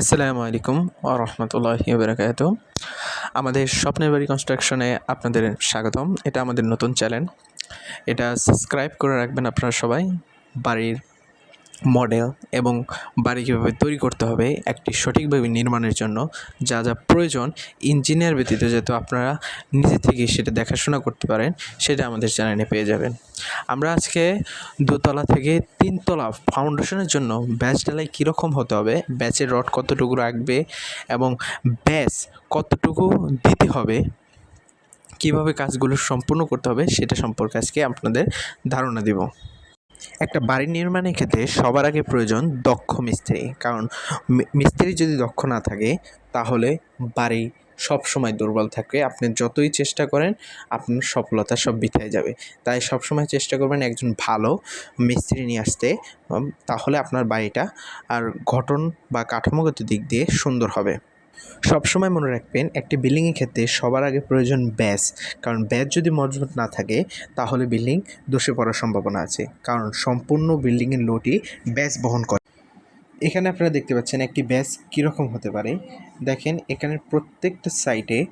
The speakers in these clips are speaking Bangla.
আসসালামু আলাইকুম ওরহমতুল্লাহি বারাকাত আমাদের স্বপ্নের বাড়ি কনস্ট্রাকশনে আপনাদের স্বাগতম। এটা আমাদের নতুন চ্যানেল এটা সাবস্ক্রাইব করে রাখবেন আপনারা সবাই। বাড়ির মডেল এবং বাড়ি কীভাবে তৈরি করতে হবে একটি সঠিকভাবে নির্মাণের জন্য যা যা প্রয়োজন ইঞ্জিনিয়ার ব্যতীত যাতে আপনারা নিজে থেকে সেটা দেখাশোনা করতে পারেন, সেটা আমাদের চ্যানেলে পেয়ে যাবেন। আমরা আজকে দোতলা থেকে তিনতলা ফাউন্ডেশনের জন্য ব্যাচ ডালাই কীরকম হতে হবে, ব্যাচের রড কতটুকু রাখবে এবং ব্যাচ কতটুকু দিতে হবে, কীভাবে কাজগুলো সম্পূর্ণ করতে হবে সেটা সম্পর্কে আজকে আপনাদের ধারণা দেব। একটা বাড়ি নির্মাণের ক্ষেত্রে সবার আগে প্রয়োজন দক্ষ মিস্ত্রি। কারণ মিস্ত্রি যদি দক্ষ না থাকে, তাহলে বাড়ি সব সময় দুর্বল থাকবে। আপনি যতই চেষ্টা করেন, আপনার সফলতা সব বিথায় যাবে। তাই সবসময় চেষ্টা করবেন একজন ভালো মিস্ত্রি নিয়ে আসতে। তাহলে আপনার বাড়িটা আর গঠন বা কাঠামোগত দিক দিয়ে সুন্দর হবে। সবসময় মনে রাখবেন, একটি বিল্ডিংয়ের ক্ষেত্রে সবার আগে প্রয়োজন ব্যাস। কারণ ব্যাস যদি মজবুত না থাকে, তাহলে বিল্ডিং ধসে পড়ার সম্ভাবনা আছে। কারণ সম্পূর্ণ বিল্ডিংয়ের লোডই ব্যাস বহন করে। এখানে আপনারা দেখতে পাচ্ছেন একটি ব্যাস কীরকম হতে পারে। দেখেন এখানে প্রত্যেকটা সাইডে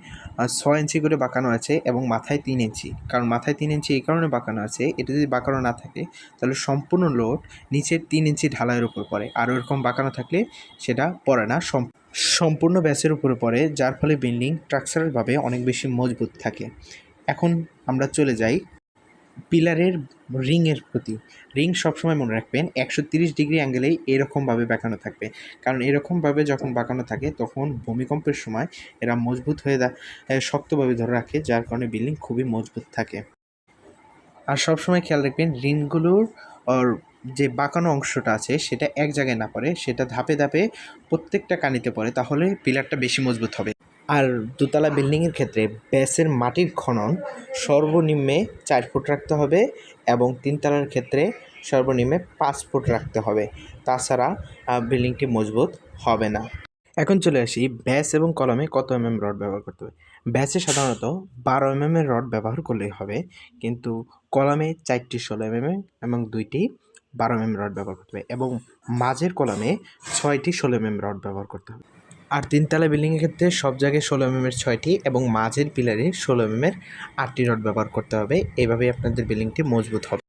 ছয় ইঞ্চি করে বাঁকানো আছে এবং মাথায় তিন ইঞ্চি। কারণ মাথায় তিন ইঞ্চি এই কারণে বাঁকানো আছে, এটা যদি বাঁকানো না থাকে, তাহলে সম্পূর্ণ লোড নিচের তিন ইঞ্চি ঢালাইয়ের উপর পড়ে। আর ওরকম বাঁকানো থাকলে সেটা পড়ে না সম- সম্পূর্ণ ব্যাসের উপরে পড়ে, যার ফলে বিল্ডিং স্ট্রাকচারালভাবে অনেক বেশি মজবুত থাকে। এখন আমরা চলে যাই পিলারের রিংয়ের প্রতি। রিং সবসময় মনে রাখবেন, একশো তিরিশ ডিগ্রি অ্যাঙ্গেলেই এরকমভাবে বাঁকানো থাকবে। কারণ এরকমভাবে যখন বাঁকানো থাকে, তখন ভূমিকম্পের সময় এরা মজবুত হয়ে শক্তভাবে ধরে রাখে, যার কারণে বিল্ডিং খুবই মজবুত থাকে। আর সবসময় খেয়াল রাখবেন, রিংগুলোর যে বাঁকানো অংশটা আছে, সেটা এক জায়গায় না পড়ে, সেটা ধাপে ধাপে প্রত্যেকটা কানিতে পড়ে, তাহলে পিলারটা বেশি মজবুত হবে। আর দোতলা বিল্ডিংয়ের ক্ষেত্রে ব্যাসের মাটির খনন সর্বনিম্নে চার ফুট রাখতে হবে এবং তিনতলার ক্ষেত্রে সর্বনিম্নে পাঁচ ফুট রাখতে হবে। তাছাড়া বিল্ডিংটি মজবুত হবে না। এখন চলে আসি ব্যাস এবং কলমে কত এমএম রড ব্যবহার করতে হবে। ব্যাসে সাধারণত বারো এমএম এর রড ব্যবহার করলেই হবে, কিন্তু কলমে চারটি ষোলো এমএম এবং দুইটি বারো এমএম রড ব্যবহার করতে হবে এবং মাঝের কলমে ছয়টি ষোলো এমএম রড ব্যবহার করতে হবে। আর তিনতলা বিল্ডিংয়ের ক্ষেত্রে সব জায়গায় ষোলো এমএম এর ছয়টি এবং মাঝের পিলারে ষোলো এমএম এর আটটি রড ব্যবহার করতে হবে। এইভাবেই আপনাদের বিল্ডিংটি মজবুত হবে।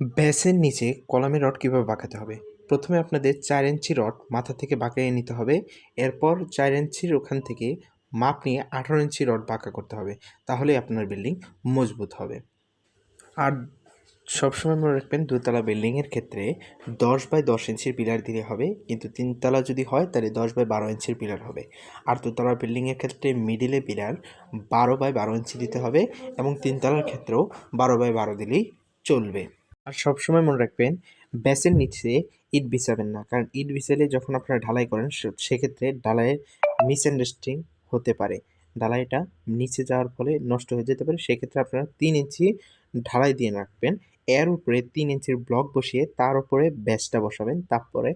ব্যাসের নিচে কলামের রড কীভাবে বাঁকাতে হবে? প্রথমে আপনাদের চার ইঞ্চি রড মাথা থেকে বাঁকিয়ে নিতে হবে। এরপর চার ইঞ্চির ওখান থেকে মাপ নিয়ে আঠারো ইঞ্চি রড বাঁকা করতে হবে। তাহলেই আপনার বিল্ডিং মজবুত হবে। আর সবসময় মনে রাখবেন, দুতলা বিল্ডিংয়ের ক্ষেত্রে দশ বাই দশ ইঞ্চির পিলার দিলে হবে, কিন্তু তিনতলা যদি হয়, তাহলে দশ বাই বারো ইঞ্চির পিলার হবে। আর দুতলা বিল্ডিংয়ের ক্ষেত্রে মিডিলে পিলার বারো বাই বারো ইঞ্চি দিতে হবে এবং তিনতলার ক্ষেত্রেও বারো বাই বারো দিলেই চলবে। আর সবসময় মনে রাখবেন ব্যাসের নিচে ইট বিছাবেন না, কারণ ইট বিছালে যখন আপনারা ঢালাই করেন সেক্ষেত্রে ঢালাইয়ের মিসআন্ডারস্ট্যান্ডিং হতে পারে। ঢালাইটা নিচে যাওয়ার ফলে নষ্ট হয়ে যেতে পারে, সেক্ষেত্রে আপনারা তিন ইঞ্চি ঢালাই দিয়ে রাখবেন এর উপরে তিন ইঞ্চির ব্লক বসিয়ে তার উপরে ব্যাসটা বসাবেন। তারপরে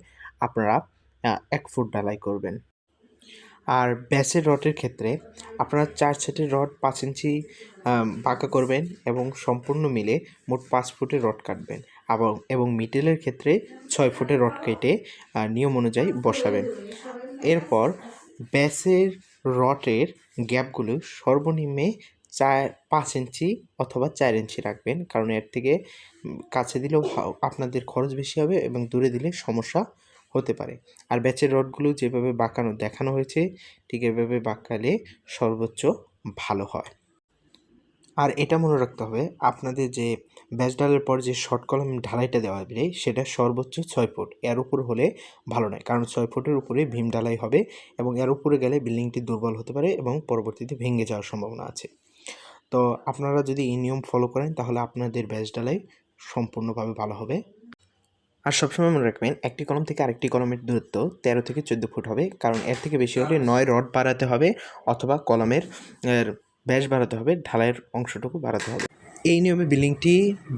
আপনারা এক ফুট ঢালাই করবেন। আর ব্যাসের রডের ক্ষেত্রে আপনারা চার সেটের রড পাঁচ ইঞ্চি বাঁকা করবেন এবং সম্পূর্ণ মিলে মোট পাঁচ ফুটের রড কাটবেন। এবং এবং মিডলের ক্ষেত্রে ছয় ফুটের রড কেটে নিয়ম অনুযায়ী বসাবেন। এরপর ব্যাসের রডের গ্যাপগুলো সর্বনিম্নে চার পাঁচ ইঞ্চি অথবা চার ইঞ্চি রাখবেন। কারণ এর থেকে কাছে দিলেও আপনাদের খরচ বেশি হবে এবং দূরে দিলে সমস্যা হতে পারে। আর ব্যাচের রডগুলো যেভাবে বাঁকানো, দেখানো হয়েছে, ঠিক এভাবে বাঁকালে সর্বোচ্চ ভালো হয়। আর এটা মনে রাখতে হবে, আপনাদের যে ব্যাচ ডালের পর যে শর্ট কলম ঢালাইটা দেওয়া হবে, সেটা সর্বোচ্চ ছয় ফুট। এর উপর হলে ভালো নয়, কারণ ছয় ফুটের উপরে ভীম ঢালাই হবে এবং এর উপরে গেলে বিল্ডিংটি দুর্বল হতে পারে এবং পরবর্তীতে ভেঙে যাওয়ার সম্ভাবনা আছে। তো আপনারা যদি এই নিয়ম ফলো করেন তাহলে আপনাদের ব্যাচ ডালাই সম্পূর্ণভাবে ভালো হবে। আর সবসময় মনে রাখবেন একটি কলম থেকে আরেকটি কলমের দূরত্ব তেরো থেকে চোদ্দ ফুট হবে। কারণ এর থেকে বেশি হলে নয় রড বাড়াতে হবে অথবা কলমের ব্যাস বাড়াতে হবে ঢালাইয়ের অংশটুকু বাড়াতে হবে। এই নিয়মে বিল্ডিংটি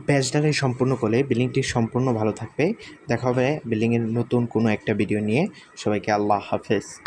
ব্যাস ঢালাই সম্পূর্ণ করলে বিল্ডিংটি সম্পূর্ণ ভালো থাকবে। দেখা হবে বিল্ডিংয়ের নতুন কোনো একটা ভিডিও নিয়ে। সবাইকে আল্লাহ হাফেজ।